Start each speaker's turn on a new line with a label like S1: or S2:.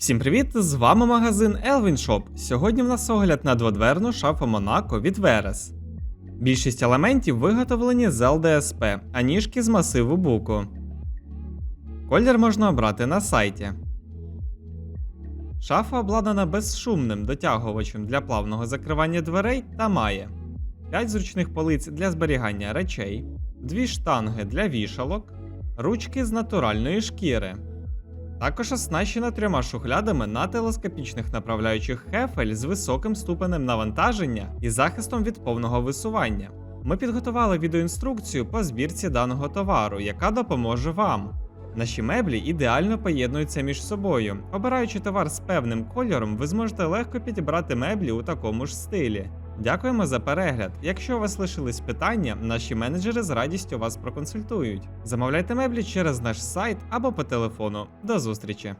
S1: Всім привіт! З вами магазин Elvin Shop. Сьогодні в нас огляд на дводверну шафу Монако від Veres. Більшість елементів виготовлені з ЛДСП, а ніжки з масиву буку. Колір можна обрати на сайті. Шафа обладнана безшумним дотягувачем для плавного закривання дверей та має 5 зручних полиць для зберігання речей, 2 штанги для вішалок, ручки з натуральної шкіри. Також оснащена трьома шухлядами на телескопічних направляючих хефель з високим ступенем навантаження і захистом від повного висування. Ми підготували відеоінструкцію по збірці даного товару, яка допоможе вам. Наші меблі ідеально поєднуються між собою. Обираючи товар з певним кольором, ви зможете легко підібрати меблі у такому ж стилі. Дякуємо за перегляд. Якщо у вас лишились питання, наші менеджери з радістю вас проконсультують. Замовляйте меблі через наш сайт або по телефону. До зустрічі!